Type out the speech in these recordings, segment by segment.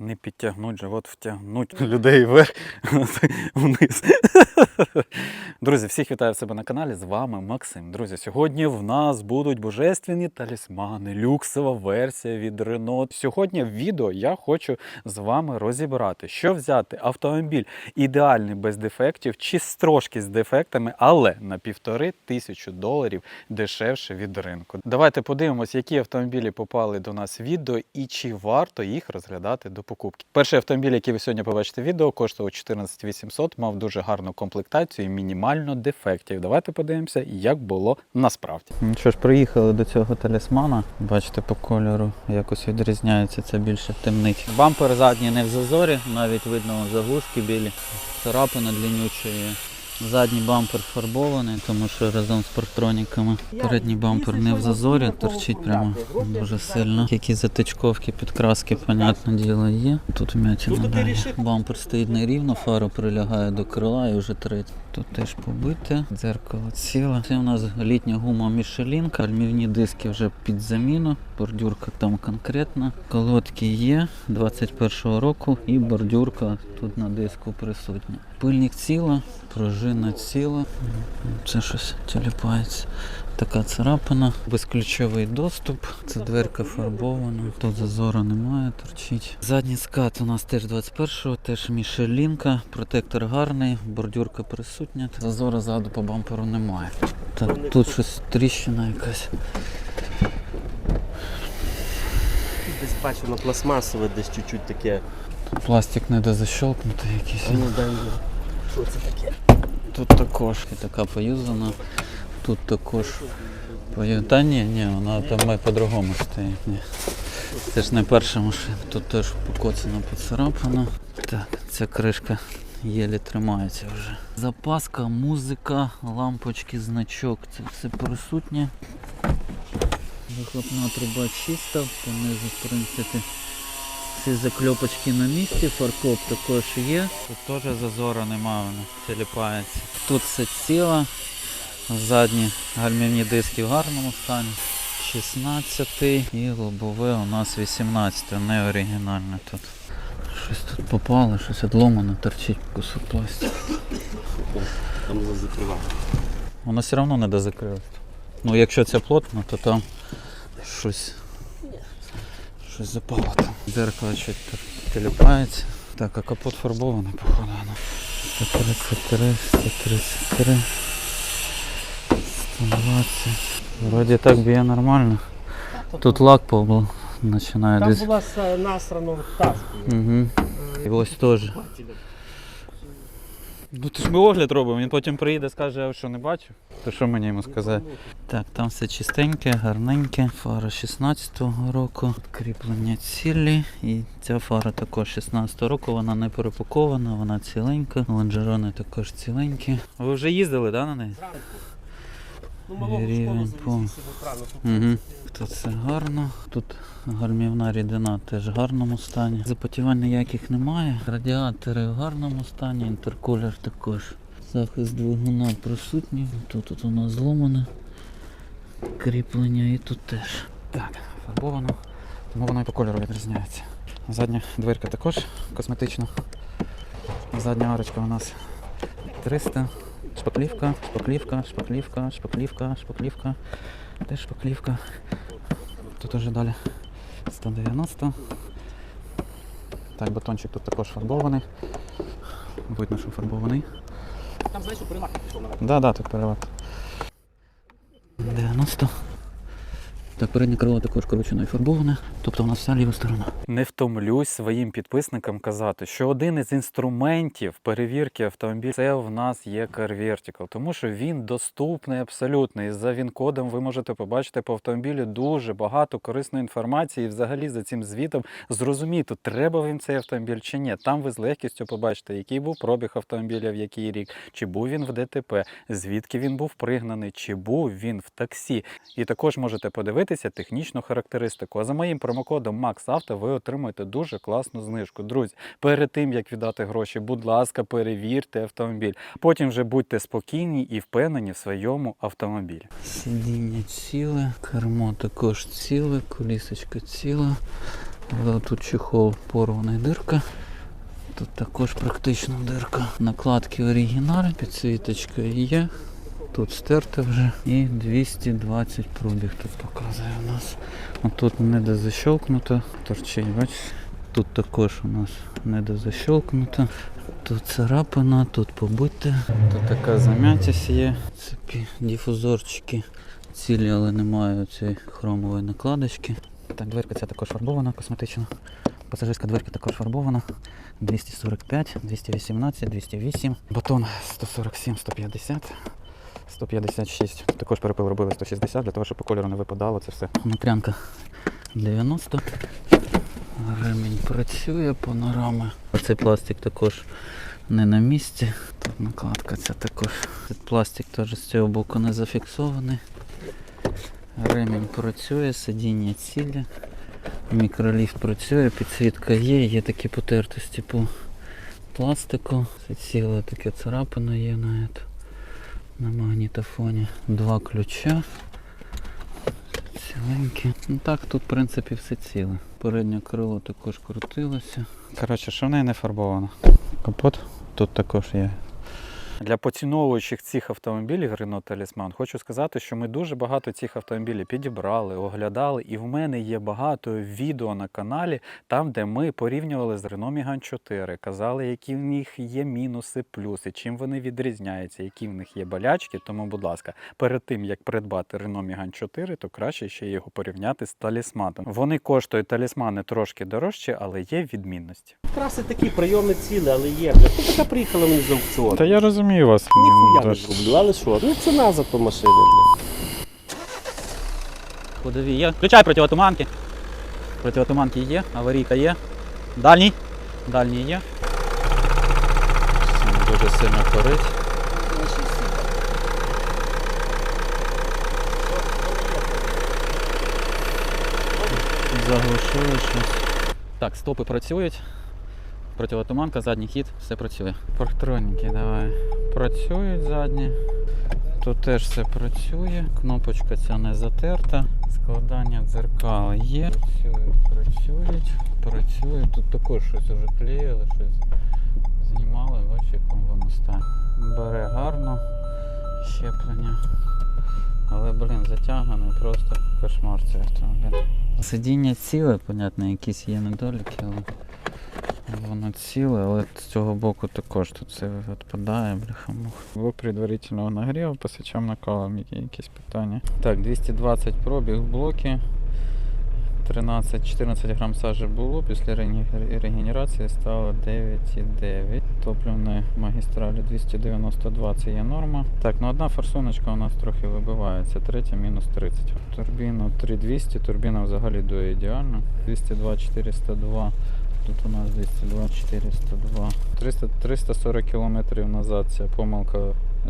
не підтягнуть, живот втягнуть людей вверх вниз. Друзі, всіх вітаю в себе на каналі. З вами Максим. Друзі, сьогодні в нас будуть божественні талісмани, люксова версія від Renault. Сьогодні в відео я хочу з вами розібрати, що взяти автомобіль ідеальний без дефектів чи з трошки з дефектами, але на півтори тисячі доларів дешевше від ринку. Давайте подивимось, які автомобілі попали до нас в відео і чи варто їх розглядати до покупки. Перший автомобіль, який ви сьогодні побачите в відео, коштував 14 800, мав дуже гарну комплектацію і мінімально дефектів. Давайте подивимося, як було насправді. Ну що ж, приїхали до цього талісмана. Бачите, по кольору якось відрізняється це більше темнить. Бампер задній не в зазорі, навіть видно заглушки білі, царапина длиннючої. Задній бампер фарбований, тому що разом з парктроніками. Передній бампер не в зазорі, торчить прямо дуже сильно. Які затичковки, підкраски, понятне діло, є. Тут вмятина далі. Бампер стоїть нерівно, фара прилягає до крила і вже третій. Тут теж побите, дзеркало ціле. Це у нас літня гума Мішелінка, альмівні диски вже під заміну, бордюрка там конкретна. Колодки є 21-го року і бордюрка тут на диску присутня. Пильник ціла, пружина ціла. Це щось тіліпається. Така царапина, безключовий доступ. Це дверка фарбована. Тут зазору немає, торчить. Задній скат у нас теж 21-го, теж мішелінка, протектор гарний, бордюрка присутня. Зазору ззаду по бамперу немає. Так, тут щось тріщина якась. Десь бачено пластмасове, десь чуть-чуть таке. Тут пластик не дозащелкнутий якийсь. Що це таке? Тут також і така поюзана. Тут також. Та ні, ні, вона там по-другому стоїть. Ні. Це ж не перша машина. Тут теж покоцана, поцарапана. Так, ця кришка єлі тримається вже. Запаска, музика, лампочки, значок. Це все присутнє. Вихлопна труба чиста, понизу, в принципі, всі закльопочки на місці, фаркоп також є. Тут теж зазору немає, воно тіліпається. Тут все ціло. Задні гальмівні диски в гарному стані. 16 і лобове у нас 18, не оригінальне тут. Щось тут попало, щось відломано, торчить кусок пластику. Там закриває. Воно все одно не дозакрилось. Ну якщо це плотно, то там щось, щось запало там. Дзеркало щось так тіліпається. Так, а капот фарбований, походу. ну. 133, 133, 120. Вроді так б'є нормально. Тут лак побыл, починає Там десь. була с- насрано таскою. Угу. І ось теж. Ну то ж ми огляд робимо, він потім приїде, скаже, я що не бачив. То що мені йому сказати? Так, там все чистеньке, гарненьке. Фара 16-го року. Кріплення цілі. І ця фара також 16-го року, вона не перепакована, вона ціленька. Лонжерони також ціленькі. Ви вже їздили, да, на неї? Ну, малому школу Угу. Тут все гарно. Тут гальмівна рідина теж в гарному стані. Запотівань ніяких немає. Радіатори в гарному стані, інтеркулер також. Захист двигуна присутній. Тут, тут у нас зломане кріплення і тут теж. Так, фарбовано. Тому воно і по кольору відрізняється. Задня дверка також косметична. Задня арочка у нас 300. Шпаклівка, шпаклівка, шпаклівка, шпаклівка, шпаклівка. Теж шпаклівка. Тут уже далі 190. Так, батончик тут також фарбований. Видно, що фарбований. Там, знаєш, перемарки пішов на Да, да, тут перевод. 90. Так, переднє крило також корочено і фарбоване. Тобто у нас вся ліва сторона. Не втомлюсь своїм підписникам казати, що один із інструментів перевірки автомобіля це в нас є Car Vertical, тому що він доступний абсолютно. І за він-кодом ви можете побачити по автомобілю дуже багато корисної інформації. І взагалі за цим звітом зрозуміти, треба їм цей автомобіль чи ні. Там ви з легкістю побачите, який був пробіг автомобіля, в який рік, чи був він в ДТП, звідки він був пригнаний, чи був він в таксі. І також можете подивитися технічну характеристику. А за моїм промокодом MaxAuto ви отримуєте дуже класну знижку. Друзі, перед тим як віддати гроші, будь ласка, перевірте автомобіль. Потім вже будьте спокійні і впевнені в своєму автомобілі. Сидіння ціле, кермо також ціле, колісочка ціла. Тут чехол порваний дирка. Тут також практично дирка. Накладки оригінальні, підсвіточка є. Тут стерта вже. І 220 пробіг тут показує у нас. Тут не торчить, бачиш? Тут також у нас не дозащелкнуто. Тут царапина, тут побите. Тут така зам'ятість є. Цепі дифузорчики цілі, але немає цієї хромової накладочки. Так, дверка ця також фарбована косметично. Пасажирська дверка також фарбована. 245, 218, 208. Батон 147, 150. 156. Також перепил робили 160 для того, щоб по кольору не випадало це все. Внутрянка 90. Ремінь працює, панорами. Оцей пластик також не на місці. Тут накладка ця також. Цей пластик теж з цього боку не зафіксований. Ремінь працює, сидіння цілі. Мікроліфт працює, підсвітка є, є такі потертості по пластику. Це ціле таке царапина є на, ето, на магнітофоні. Два ключа. Ціленькі. Ну так, тут в принципі все ціле. Переднє крило також крутилося. Коротше, що в неї не фарбовано? Капот тут також є. Для поціновуючих цих автомобілів Renault Talisman хочу сказати, що ми дуже багато цих автомобілів підібрали, оглядали, і в мене є багато відео на каналі, там, де ми порівнювали з Renault Megane 4, казали, які в них є мінуси, плюси, чим вони відрізняються, які в них є болячки. Тому, будь ласка, перед тим як придбати Renault Megane 4, то краще ще його порівняти з талісманом. Вони коштують талісмани трошки дорожче, але є відмінності. Краси такі прийоми цілі, але є. Тут така приїхала мені з аукціону. Та я розумію вас. Ніхуя не зроблю, але що? Ну ціна за ту машину. Ходові є. Включай противотуманки. Противотуманки є, аварійка є. Дальній. Дальній є. Все дуже сильно корить. Заглушили щось. Так, стопи працюють. Противотуманка, задній хід, все працює. Парктроніки, давай. Працюють задні. Тут теж все працює. Кнопочка ця не затерта. Складання дзеркал є. Працюють, працюють, працює. Тут також щось вже клеїли, щось знімали, бачиш, в якому воно стані. Бере гарно щеплення. Але, блін, затягане просто кошмар цей автомобіль. Сидіння ціле, понятно, якісь є недоліки, але воно ціле, але з цього боку також тут все відпадає, бляха-мух. Блок предварительного нагріву, по свічам накалом які якісь питання. Так, 220 пробіг в блокі. 13-14 грам сажі було, після регенерації стало 9,9. Топливної магістралі 292 це є норма. Так, ну одна форсуночка у нас трохи вибивається, третя мінус 30. Турбіну 3200, турбіна взагалі дує ідеально. 202 402. Тут у нас 202 402. 300, 340 кілометрів назад ця помилка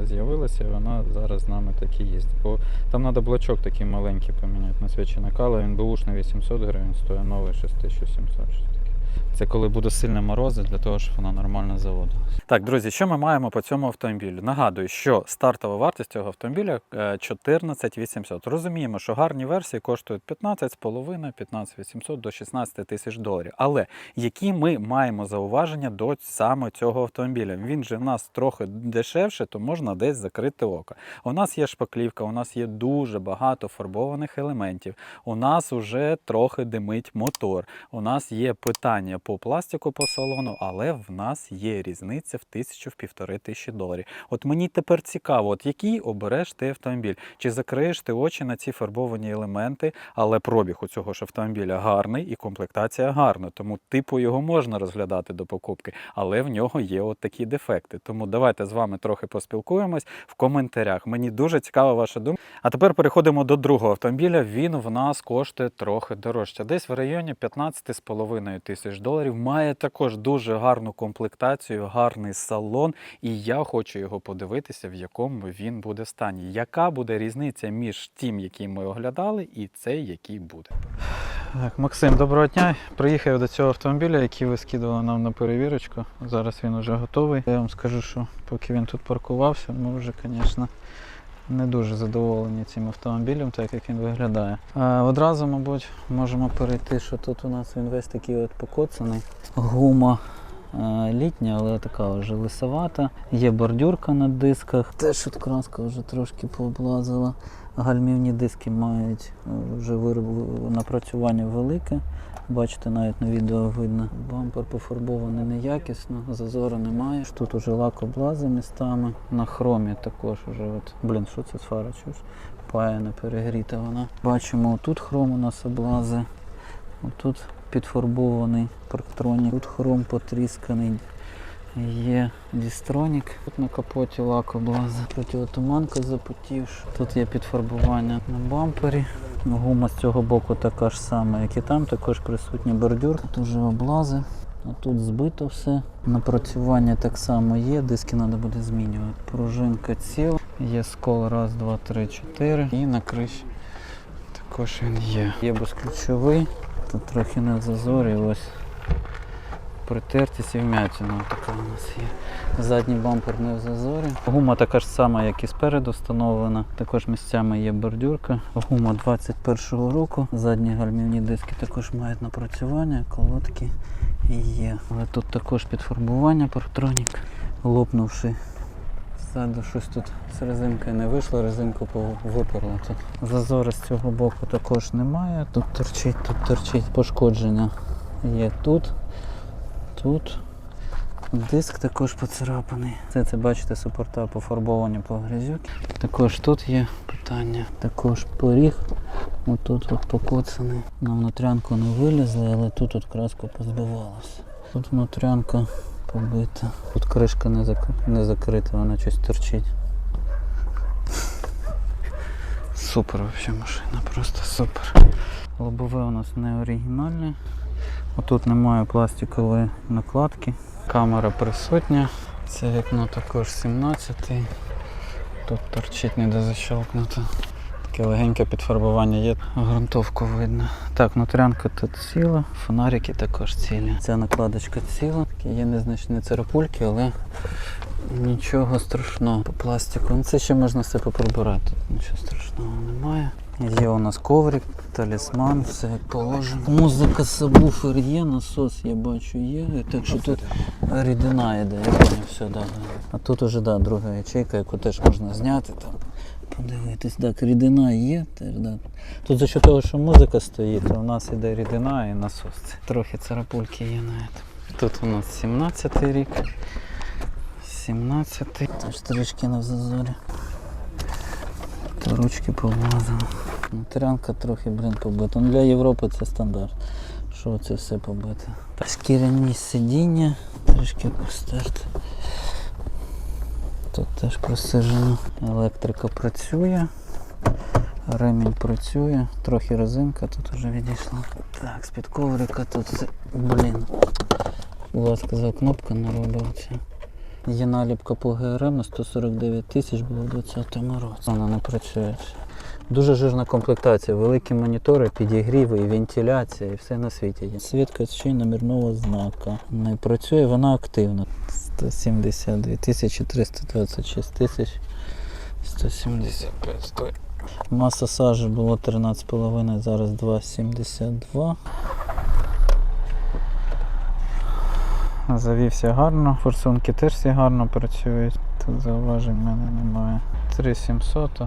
з'явилася, і вона зараз з нами таки їздить. Бо там треба блочок такий маленький поміняти на свічі накала. Він бушний 800 гривень, стоїть новий 6700. Це коли буде сильний морози, для того, щоб вона нормально заводилася. Так, друзі, що ми маємо по цьому автомобілю? Нагадую, що стартова вартість цього автомобіля е, 14 800. Розуміємо, що гарні версії коштують 15,5, 15 800 до 16 тисяч доларів. Але які ми маємо зауваження до саме цього автомобіля? Він же в нас трохи дешевше, то можна десь закрити око. У нас є шпаклівка, у нас є дуже багато фарбованих елементів. У нас уже трохи димить мотор. У нас є питання по пластику по салону, але в нас є різниця в тисячу в півтори тисячі доларів. От мені тепер цікаво, от який обереш ти автомобіль? Чи закриєш ти очі на ці фарбовані елементи, але пробіг у цього ж автомобіля гарний і комплектація гарна. Тому типу його можна розглядати до покупки, але в нього є от такі дефекти. Тому давайте з вами трохи поспілкуємось в коментарях. Мені дуже цікава ваша думка. А тепер переходимо до другого автомобіля. Він в нас коштує трохи дорожче. Десь в районі 15,5 тисяч доларів. Має також дуже гарну комплектацію, гарний салон. І я хочу його подивитися, в якому він буде стані. Яка буде різниця між тим, який ми оглядали, і цей, який буде. Так, Максим, доброго дня. Приїхав до цього автомобіля, який ви скидували нам на перевірочку. Зараз він вже готовий. Я вам скажу, що поки він тут паркувався, ми вже, звісно, не дуже задоволені цим автомобілем, так як він виглядає. А, одразу, мабуть, можемо перейти, що тут у нас він весь такий от покоцаний. Гума е, літня, але така вже лисовата. Є бордюрка на дисках. Теж от краска вже трошки пооблазила. Гальмівні диски мають е, вже вироб- напрацювання велике. Бачите, навіть на відео видно. Бампер пофарбований неякісно, зазору немає. Тут уже лак облази містами. На хромі також уже от. Блін, що це фара? Чуєш? Паяна, перегріта вона. Бачимо, тут хром у нас облази. Тут підфарбований парктронік. Тут хром потрісканий. Є дістронік. Тут на капоті лак облази. Противотуманка запотівша. Тут є підфарбування на бампері. Гума з цього боку така ж сама, як і там, також присутній бордюр. Тут вже облази. А тут збито все. Напрацювання так само є, диски треба буде змінювати. Пружинка ціла, є скол раз, два, три, чотири. І на криші також він є. Є безключовий, тут трохи не зазорі, ось притертість і вмятина така у нас є. Задній бампер зазорі. Гума така ж сама, як і спереду встановлена. Також місцями є бордюрка. Гума 21-го року. Задні гальмівні диски також мають напрацювання, колодки є. Але тут також підфарбування парктронік, лопнувши. Ззаду щось тут з резинкою не вийшло, резинку виперло тут. Зазори з цього боку також немає. Тут торчить, тут торчить пошкодження. Є тут, тут. Диск також поцарапаний. Це, це бачите, супорта пофарбовані по грязюки. Також тут є питання. Також поріг. Отут от покоцаний. На внутрянку не вилізли, але тут от краска позбивалася. Тут внутрянка побита. Тут кришка не, зак... не закрита, вона щось торчить. Супер взагалі машина, просто супер. Лобове у нас не оригінальне. Отут немає пластикової накладки. Камера присутня. Це вікно також 17. Тут торчить недозащелкнуто. Таке легеньке підфарбування є. Грунтовку видно. Так, внутрянка тут ціла, фонарики також цілі. Ця накладочка ціла. Є незначні царапульки, але нічого страшного по пластику. Ну, Це ще можна все поприбирати. Нічого страшного немає. Є у нас коврик, талісман, все положено. Музика, сабвуфер є, насос я бачу є. Так що тут рідина йде, я поняв, все, да, да. А тут уже да, друга ячейка, яку теж можна зняти там. Подивитись, так, рідина є. Теж, да. Тут за що того, що музика стоїть, то у нас іде рідина і насос. Трохи царапульки є на этом. Тут у нас 17 рік. 17-й. Теж трішки не зазорі. Та ручки повлазили. Матерянка трохи, блін, побита. Ну, для Європи це стандарт. Що це все побите. Шкіряні сидіння, трішки постерти. Тут теж просижено. Електрика працює. Ремінь працює, трохи резинка тут вже відійшла. Так, з-під коврика тут, блін. Була сказав, кнопка не робиться. Є наліпка по ГРМ на 149 тисяч було в 2020 році. Вона не працює. Дуже жирна комплектація, великі монітори, підігріви, і вентиляція, і все на світі є. Свідка ще й номерного знака. Не працює, вона активна. 172 тисячі 326 тисяч 175 стой. Маса сажі було 13,5, зараз 2,72. Завівся гарно, форсунки теж всі гарно працюють. Тут зауважень в мене немає. 3700.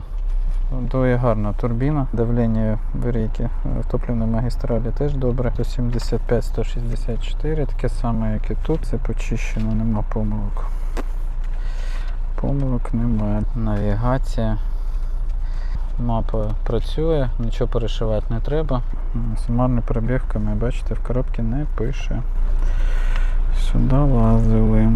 Дує гарно турбіна. Давлення в ріки в топливній магістралі теж добре. 175-164, таке саме, як і тут. Це почищено, нема помилок. Помилок немає. Навігація. Мапа працює, нічого перешивати не треба. М, Сумарний пробіг, ми бачите, в коробці не пише. Сюди лазили.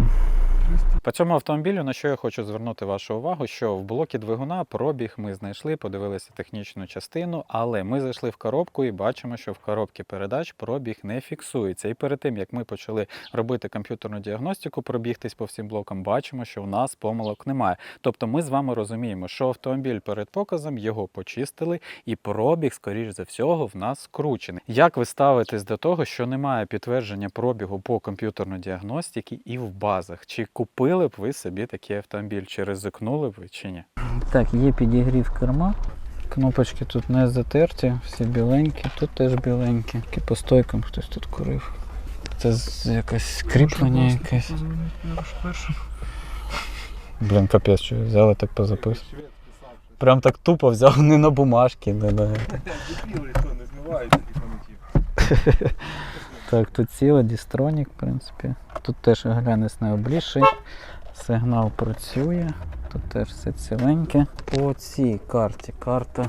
По цьому автомобілю на що я хочу звернути вашу увагу, що в блокі двигуна пробіг ми знайшли, подивилися технічну частину, але ми зайшли в коробку і бачимо, що в коробці передач пробіг не фіксується. І перед тим як ми почали робити комп'ютерну діагностику, пробігтись по всім блокам, бачимо, що в нас помилок немає. Тобто ми з вами розуміємо, що автомобіль перед показом його почистили, і пробіг, скоріш за всього, в нас скручений. Як ви ставитесь до того, що немає підтвердження пробігу по комп'ютерної діагностиці і в базах? Чи купили б ви собі такий автомобіль? Чи ризикнули б ви, чи ні? Так, є підігрів керма. Кнопочки тут не затерті, всі біленькі, тут теж біленькі. Тільки по стойкам хтось тут курив. Це з- якесь кріплення якесь. Блін, капець, що взяли так позапис. Прям так тупо взяв не на бумажки, не на. Так, тут ціла дістронік, в принципі. Тут теж глянець не обліший. Сигнал працює. Тут теж все ціленьке. По цій карті карта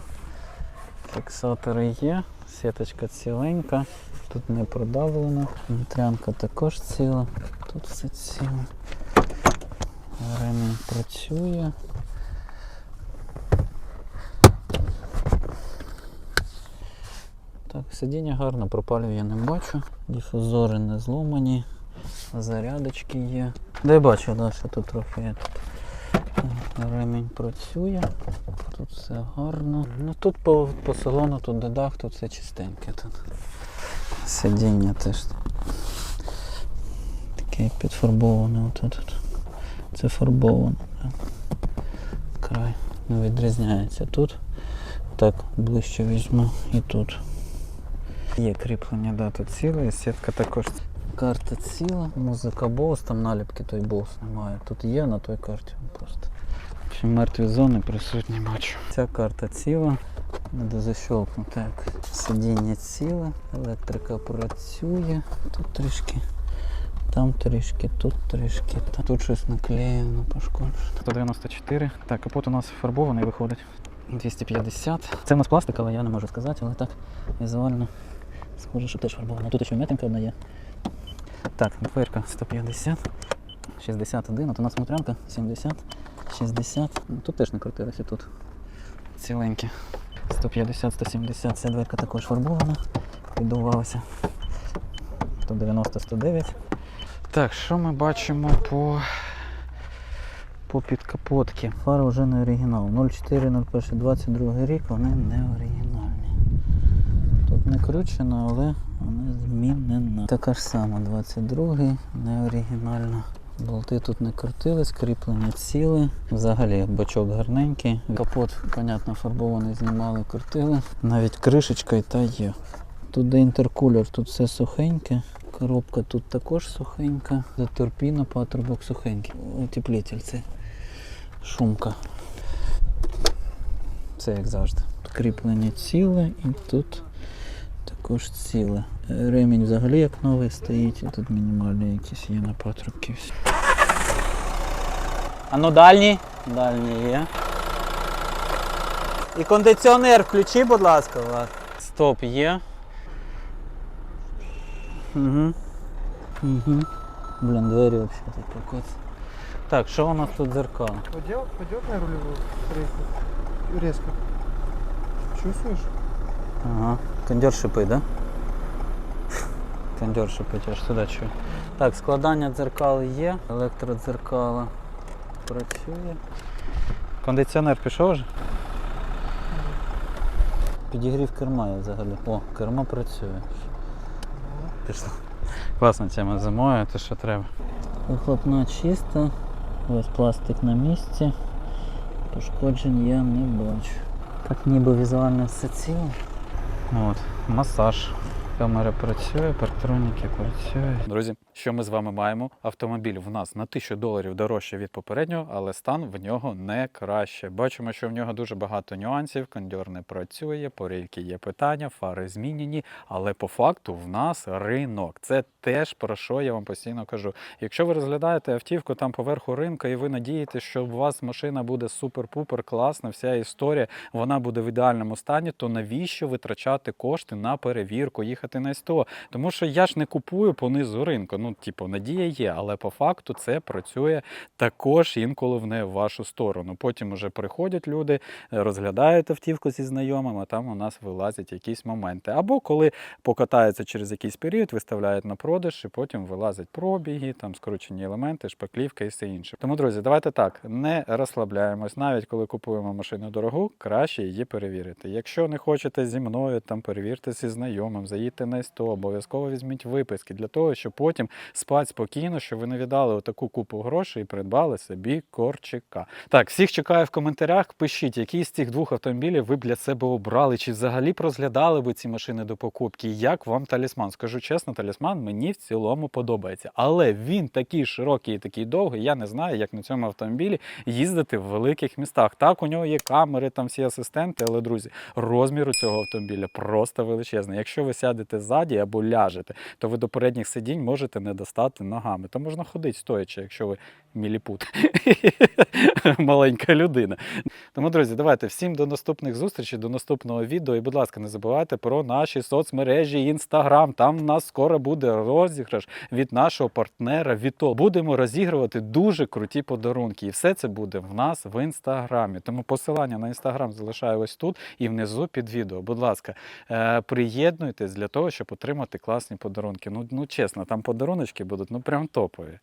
фіксатори є, сіточка ціленька, тут не продавлено. Внутрянка також ціла, тут все ціле. Ремінь працює. Сидіння гарно, пропалів я не бачу. Дифузори не зломані, зарядочки є. Де бачу, да, що тут трохи є. Тут ремінь працює, тут все гарно. Ну тут по, по салону, тут додах, тут все чистеньке. Тут. Сидіння теж таке підфарбоване. Отут. от. Це фарбовано. Да. Край. Ну, відрізняється тут. Так, ближче візьму і тут. Є кріплення, да, тут ціле, сітка також. Карта ціла, музика Bose, там наліпки той Bose немає. Тут є на той карті просто. Ще мертві зони присутні бачу. Ця карта ціла, буде защолкнута як сидіння ціле, електрика працює. Тут трішки, там трішки, тут трішки, та тут щось наклеєно, пошкоджено. 194. Так, капот у нас фарбований виходить. 250. Це в нас пластик, але я не можу сказати, але так візуально схоже, що теж фарбовано. Тут ще м'ятинка одна є. Так, дверка 150. 61, от у нас внутрянка 70, 60. Ну, Тут теж не крутилося тут. Ціленькі. 150, 170, ця дверка також фарбована, піддувалася. 190, 109. Так, що ми бачимо по, по підкапотки? Фара вже не оригінал. 04, 01, 22 рік, вони не оригінальні. Не кручено, але вона змінена. Така ж сама, 22 не оригінальна. Болти тут не крутились, кріплення ціле. Взагалі бачок гарненький. Капот, понятно, фарбований, знімали, крутили. Навіть кришечка і та є. Тут де інтеркулер, тут все сухеньке. Коробка тут також сухенька. Де турбіна, патрубок сухенький. Утеплитель це шумка. Все як завжди. Кріплення ціле і тут також ціле. Ремінь взагалі як новий стоїть, і тут мінімальні якісь є на патрубки. А ну дальній? Дальній є. І кондиціонер включи, будь ласка, Влад. Стоп є. Угу. Угу. Блін, двері взагалі тут покоц. Так, що у нас тут зеркало? Пойдет на рулевую рейку? Резко. Чувствуешь? Ага. Кондер шипить, да? Кондер шипить, аж сюди чую. Так, складання дзеркал є, електродзеркала працює. Кондиціонер пішов вже? Підігрів керма є взагалі. О, кермо працює. Пішло. Класна тема зимою, те що треба. Вихлопна чиста, весь пластик на місці. Пошкоджень я не бачу. Так ніби візуально все ціле. От, масаж. Камера працює, парктроніки працюють. Друзі, що ми з вами маємо? Автомобіль в нас на 1000 доларів дорожче від попереднього, але стан в нього не краще. Бачимо, що в нього дуже багато нюансів. Кондьор не працює, порийки є питання, фари змінені. Але по факту в нас ринок. Це теж про що я вам постійно кажу. Якщо ви розглядаєте автівку там поверху ринка, і ви надієтеся, що у вас машина буде супер-пупер класна, вся історія, вона буде в ідеальному стані, то навіщо витрачати кошти на перевірку, їхати на СТО? Тому що я ж не купую по низу ринку. Ну, типу, надія є, але по факту це працює також інколи в не в вашу сторону. Потім уже приходять люди, е, розглядають автівку зі знайомими, а там у нас вилазять якісь моменти. Або коли покатаються через якийсь період, виставляють на продаж, і потім вилазять пробіги, там скручені елементи, шпаклівка і все інше. Тому, друзі, давайте так, не розслабляємось. Навіть коли купуємо машину дорогу, краще її перевірити. Якщо не хочете зі мною, там перевірте зі знайомим, заїдьте на СТО, обов'язково візьміть виписки для того, щоб потім можемо спати спокійно, що ви не віддали отаку купу грошей і придбали собі корчика. Так, всіх чекаю в коментарях. Пишіть, які з цих двох автомобілів ви б для себе обрали, чи взагалі б розглядали ви ці машини до покупки. Як вам талісман? Скажу чесно, талісман мені в цілому подобається. Але він такий широкий і такий довгий. Я не знаю, як на цьому автомобілі їздити в великих містах. Так, у нього є камери, там всі асистенти, але друзі, розмір у цього автомобіля просто величезний. Якщо ви сядете ззаді або ляжете, то ви до передніх сидінь можете не достати ногами. То можна ходити стоячи, якщо ви міліпут. Маленька людина. Тому, друзі, давайте всім до наступних зустрічей, до наступного відео. І, будь ласка, не забувайте про наші соцмережі Інстаграм. Там в нас скоро буде розіграш від нашого партнера Віто. Будемо розігрувати дуже круті подарунки. І все це буде в нас в інстаграмі. Тому посилання на інстаграм залишаю ось тут і внизу під відео. Будь ласка, е, приєднуйтесь для того, щоб отримати класні подарунки. Ну, ну чесно, там подаруночки будуть ну прям топові.